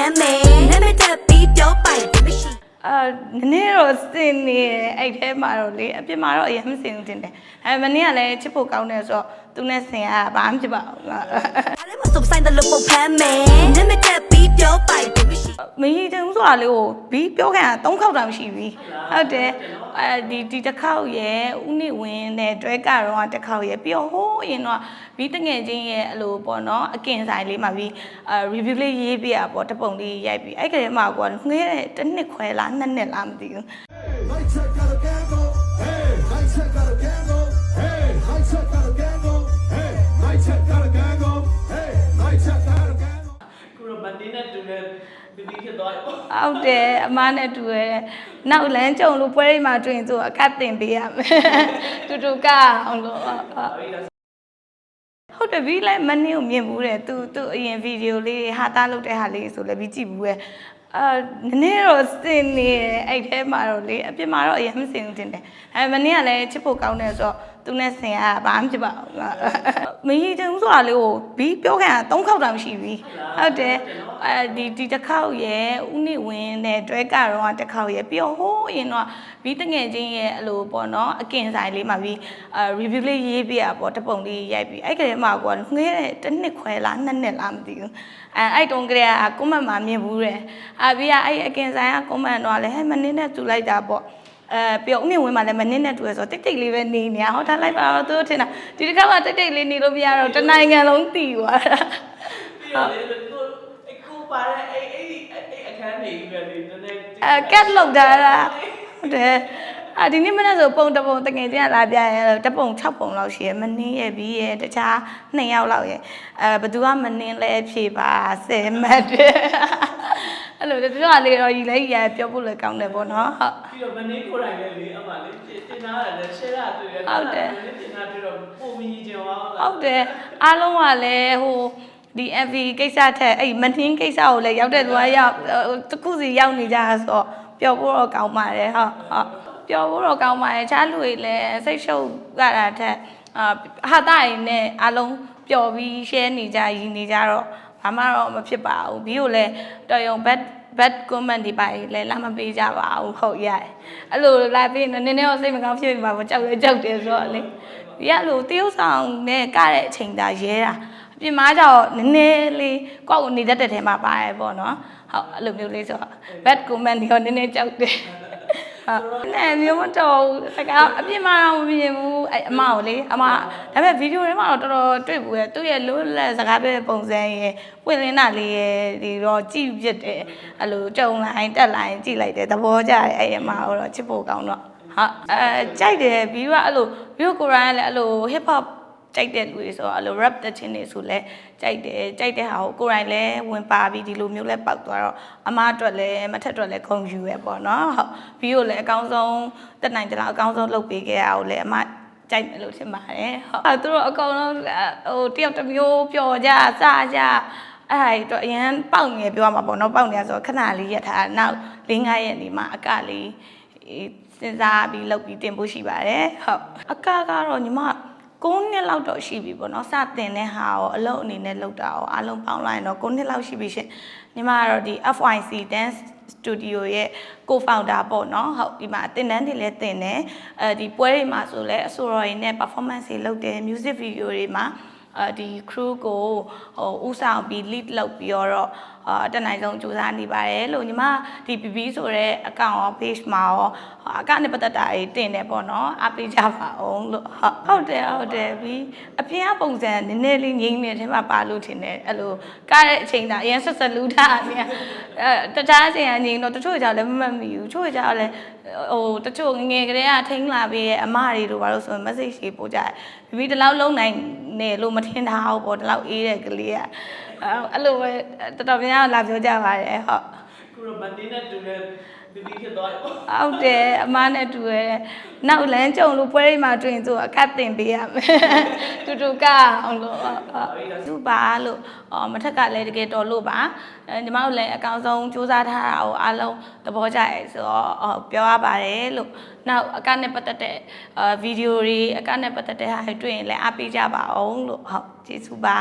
မ်းမယ်နာမည်တက်ပြီးပြောပိုင်တယ်မရှိအာနည်းနည်းတော့စင်နေတယ်အဲ့ထဲမှာတော့လေအပြစ်မှာတော့အရင်မစင်ဘူးတင်တယ်အဲမနေ့ကလည်းချစ်ဖို့ကောင်းတယ်ဆိုတော့ သူနဲ့စင်ရဘာမှဖြစ်ပါဘူးဒါလည်းမစုံဆိုင်တဲ့လို့ပုတ်ဖမ်းမယ်နာမည်တက်ပြီးပြောပိုင်တယ်မရှိမရည်တင်ဘူးဆိုတာလေးကိုဘီပြောခံတာ၃ခေါက်တောင်ရှိပြီဟုတ်တယ်အဲဒီဒီတစ်ခေါက်ရဲ့ဦးနေဝင်းနဲ့တွဲကတော့တစ်ခေါက်ရဲ့ပြီးတော့ဟိုးအရင်တော့ဘီတငယ်ချင်းရဲ့အလိုပေါ့နော်အကင်ဆိုင်လေးမှာဘီအာ review လေးရေးပြရပေါ့တပုံလေးရိုက်ပြီးအဲ့ကလေးမှာကွာငွေးတဲ့တစ်နှစ်ခွဲလားနှစ်နှစ်လားမသိဘူး န်တင်းနဲ့တူတဲ့ဘီဘီဖြစ်သွားတယ်ဟုတ်တယ်အမနဲ့တူရဲနောက်လမ်းကြုံလို့ပွဲရိပ်မှာတွေ့ရင်သူအကတ်တင်ပေးရမယ်တူတူကအောင်လို့ဟုတ်ဟုတ်အဲ့ဒါဟုတ်တယ်ဘီလည်းမနှင်းကိုမြင်ဘူးတဲ့သူသူအရင်ဗီဒီယိုလေးတွေဟာတာလုပ်တဲ့ဟာလေးဆိုလည်းဘီကြည့်ဘူးရဲ့အာနည်းနည်းတော့စင်နေတယ်အဲ့ထဲမှာတော့လေအပြစ်မှာတော့အရင်မစင်ဘူးတင်တယ်အဲမနေ့ကလည်းချစ်ဖို့ကောင်းတယ်ဆိုတော့ သူနဲ့စင်ရဘာမှဖြစ်ပါဘူးမရည်တင်ဘူးဆိုတာလေးကိုဘီပြောခံတာ၃ခေါက်တောင်ရှိပြီဟုတ်တယ်အဲဒီဒီတစ်ခေါက်ရဲ့ဦးနေဝင်းနဲ့တွဲကတော့တစ်ခေါက်ရဲ့ပြီးတော့ဟိုးအရင်တော့ဘီတငယ်ချင်းရဲ့အလိုပေါ့နော်အကင်ဆိုင်လေးမှာဘီအာ review လေးရေးပြရပေါ့တပုံလေးရိုက်ပြီးအဲ့ကလေးမှာကွာငွေးတဲ့တစ်နှစ်ခွဲလားနှစ်နှစ်လားမသိဘူးအဲအဲ့တုန်းကလေးကကွန်မန့်မှာမြင်ဘူးတယ်အာဘီကအဲ့အကင်ဆိုင်ကကွန်မန့်တော့လည်းဟဲ့မနင်းနဲ့တူလိုက်တာပေါ့ အဲပြောဦးနေဝင်မှာလည်းမနင်းနဲ့တူရဆိုတိတ်တိတ်လေးပဲနေနေဟောထားလိုက်ပါတော့သူတို့ထင်တာဒီတစ်ခါကတိတ်တိတ်လေးနေလို့မရတော့တနိုင်ငံလုံးတည်သွားတာပြီးတော့လေကိုအကူပါတဲ့အဲ့အဲ့အဲ့အခန်းနေပဲလေနည်းနည်းအဲကက်လောက်တာလားဟုတ်တယ်အာဒီနေ့မနေ့ဆိုပုံတပုံတငယ်ချင်းကလာပြရဲတပုံ6ပုံလောက်ရှိရမနှင်းရဲ့ပြီးရဲ့တခြား2ယောက်လောက်ရဲ့အဲဘသူကမနှင်းလဲဖြေပါ10မှတ်တယ် အဲ့လိုတချို့ကလေတော့ရီလဲရီရပြောဖို့လည်းကောင်းတယ်ပေါ့နော်ဟုတ်ပြီးတော့မနေကိုယ်တိုင်လည်းလေအမှလေတင်နာရတယ် share ရတွေ့ရတယ်တင်နာတွေ့တော့ပုံမကြီးချင်အောင်ဟုတ်တယ်အားလုံးကလည်းဟိုဒီ MV ကိစ္စထက်အဲ့မနှင်းကိစ္စကိုလည်းရောက်တဲ့သူကရောက်တခုစီရောက်နေကြဆိုတော့ပျော်ဖို့တော့ကောင်းပါတယ်ဟုတ်ဟုတ်ပျော်ဖို့တော့ကောင်းပါတယ်ချားလူတွေလည်းစိတ်ရှုပ်ကြတာထက်အာဟာတာရင်းနဲ့အားလုံးပျော်ပြီး share နေကြရင်းနေကြတော့ ဘာမှတော့မဖြစ်ပါဘူးပြီးတော့လည်းတော်ရုံ bad bad comment တွေပါလေလာမပေးကြပါဘူးဟုတ်ရတယ်အဲ့လိုလာပြီးနည်းနည်းတော့စိတ်မကောင်းဖြစ်နေမှာပေါ့ကြောက်လဲကြောက်တယ်ဆိုတော့လေဒီကလိုတရုပ်ဆောင်နဲ့ကတဲ့အချိန်သာရဲတာအပြင်မှာကျတော့နည်းနည်းလေးကိုယ့်ကိုနေတတ်တဲ့ထဲမှာပါတယ်ပေါ့နော်ဟုတ်အဲ့လိုမျိုးလေးဆိုတော့ bad comment တွေရောနည်းနည်းကြောက်တယ်ဟုတ် နဲ့မျိုးမတော်ဘူးတကအပြင်မှာတော့မမြင်ဘူးအဲ့အမကိုလေအမဒါပေမဲ့ဗီဒီယိုထဲမှာတော့တော်တော်တွေ့ဘူးရဲ့သူ့ရဲ့လွတ်လပ်စကားပြောတဲ့ပုံစံရဲ့ပွင့်လင်းတာလေးရဲ့ဒီတော့ကြည့်ပြစ်တယ်အဲ့လိုကြုံလိုက်တက်လိုက်ကြည့်လိုက်တယ်သဘောကျတယ်အဲ့အမကိုတော့ချစ်ဖို့ကောင်းတော့ဟာအဲကြိုက်တယ်ပြီးတော့အဲ့လိုပြီးတော့ကိုရိုင်းကလည်းအဲ့လို hip hop ကြိုက်တဲ့လူတွေဆိုတော့အဲ့လို rap တဲ့ချင်းတွေဆိုလဲကြိုက်တယ်ကြိုက်တဲ့ဟာကိုကိုယ်တိုင်လဲဝင်ပါပြီးဒီလိုမျိုးလဲပောက်သွားတော့အမအတွက်လဲမထက်အတွက်လဲခုံယူရပေါ့နော်ဟုတ်ပြီးတော့လဲအကောင်းဆုံးတက်နိုင်တယ်လားအကောင်းဆုံးလုပ်ပေးခဲ့ရအောင်လဲအမကြိုက်မယ်လို့ထင်ပါတယ်ဟုတ်အဲသူတို့အကောင်လုံးဟိုတယောက်တစ်မျိုးပျော်ကြစကြအဲ့ဒါတော့အရန်ပေါက်နေပြောရမှာပေါ့နော်ပေါက်နေရဆိုခဏလေးရက်ထားနောက်၄၅ရက်နေမှာအကလေးစဉ်းစားပြီးလုပ်ပြီးတင်ဖို့ရှိပါတယ်ဟုတ်အကကတော့ညီမ 9နှစ်လောက်တော့ရှိပြီပေါ့နော်စတင်တဲ့ဟာရောအလုပ်အနေနဲ့လုပ်တာရောအားလုံးပေါင်းလိုက်ရင်တော့9နှစ်လောက်ရှိပြီရှင်ညီမကတော့ဒီ FYC Dance Studio ရဲ့ co-founder ပေါ့နော်ဟုတ်ဒီမှာတင်တန်းတွေလည်းတင်တယ်အဲဒီပွဲတွေမှာဆိုလည်းအဆိုတော်တွေနဲ့ performance တွေလုပ်တယ် music video တွေမှာအဲဒီ crew ကိုဟိုဥဆောင်ပြီး lead လုပ်ပြီးတော့အာတက်နိုင်ဆုံးစူးစမ်းနေပါတယ်လို့ညီမဒီ BB ဆိုတဲ့အကောင့်ရော page မှာရောအကောင့်နဲ့ပတ်သက်တာတွေတင်တယ်ပေါ့နော်အားပေးကြပါအောင်လို့ဟုတ်ဟုတ်တယ်ဟုတ်တယ်ပြီးအပြင်ကပုံစံနည်းနည်းလေးငြိမ်းနေတယ်ထဲမှာပါလို့ထင်တယ်အဲ့လိုကားတဲ့အချိန်တာအရင်ဆက်ဆက်လူထားအပြင်အဲတခြားအချိန်ကငြိမ်းတော့တချို့ကြောင့်လည်းမမှတ်မိဘူးတချို့ကြောင့်လည်းဟိုတချို့ငငယ်ကလေးကထိန်းလာပြီးရဲ့အမတွေတို့ဘာလို့ဆိုရင် message တွေပို့ကြတယ်ပြီးဒီလောက်လုံးနိုင်နေလို့မထင်တာဟုတ်ပေါ့ဒီလောက်အေးတဲ့ကလေးကအဲ့လိုပဲတော်တော်များများလာပြောကြပါတယ်ဟုတ်ကိုရမန်တင်းနဲ့တူတဲ့ဘီဘီဖြစ်သွားတယ်ဟုတ်တယ်အမနဲ့တူရဲနောက်လမ်းကြုံလို့ပွဲရိပ်မှာတွေ့ရင်သူအခတ်တင်ပေးရမယ်တူတူကအောင်လို့ဟုတ်ဟုတ်သူပါလို့အော်မထက်ကလည်းတကယ်တော်လို့ပါအဲညီမတို့လည်းအကောင်းဆုံးစူးစမ်းထားတာကိုအားလုံးသဘောကျရဲဆိုတော့အော်ပြောရပါတယ်လို့နောက်အကနဲ့ပတ်သက်တဲ့အာဗီဒီယိုတွေအကနဲ့ပတ်သက်တဲ့ဟာတွေတွေ့ရင်လည်းအားပေးကြပါအောင်လို့ဟုတ်ကျေးဇူးပါ